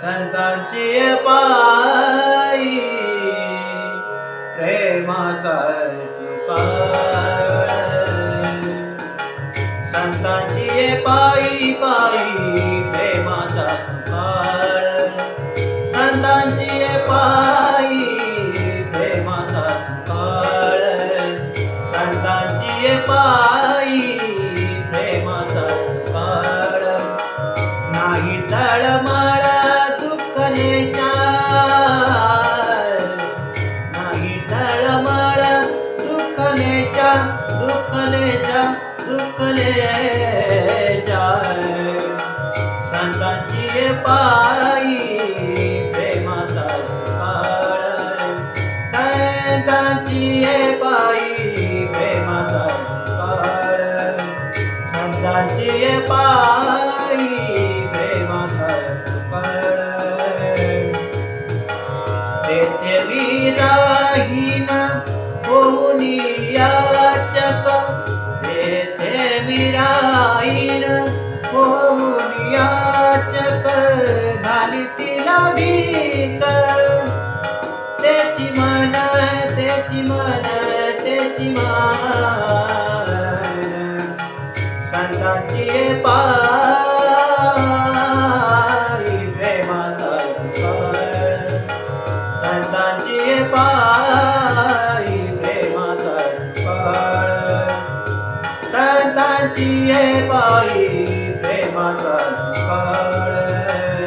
संतांची पायी प्रेमाचा सुकाळ संतांची पाई संतांची पायी प्रेमाचा सुकाळ संतांची पायी प्रेमाचा सुकाळ नाही तळमळ दुःख नेशा नाही तळमळ दुःख नेशा दुःख नेशा दुःख लेशा संतांची पायी संतांची पायी प्रेमाचा सुकाळ तेथे मी राहीन होऊन याचक. तेथे मी राहीन होऊन याचक. घाली तिला भीक. त्याची मन त्याची मन त्याची मान. संतांची पायी प्रेमाचा सुकाळ.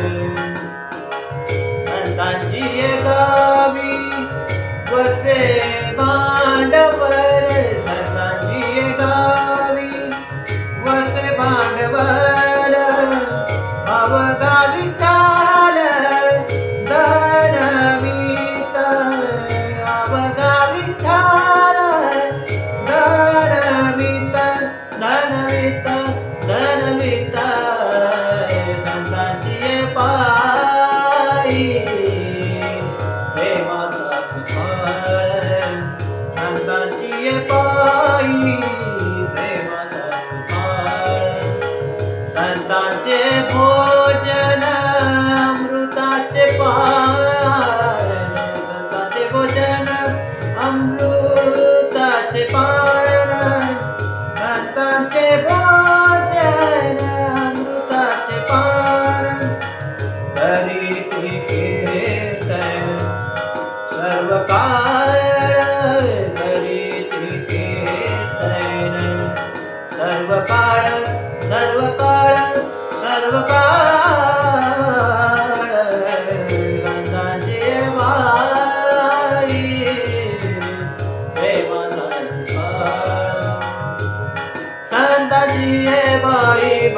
संतांची गावी वसे भांडवर संतांची गावी वसे भांडवल. अवघा पायी प्रेमाचा सुकाळ संतांचे भोजन अमृताचे पान.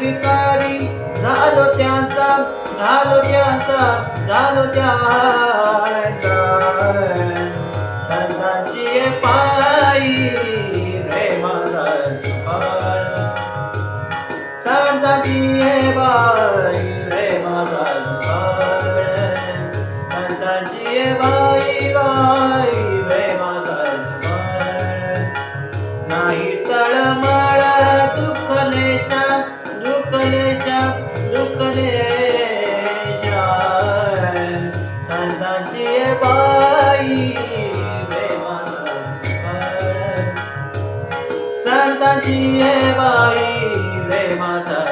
भिकारी झालो त्यांचा झालो त्यांचा झालो त्यांचा. संतांची पायी प्रेमाला सुकाळ संतांची नाही तळमळ दुखलेशा दुखलेशा दुखलेशा. संतांची बाई रे माता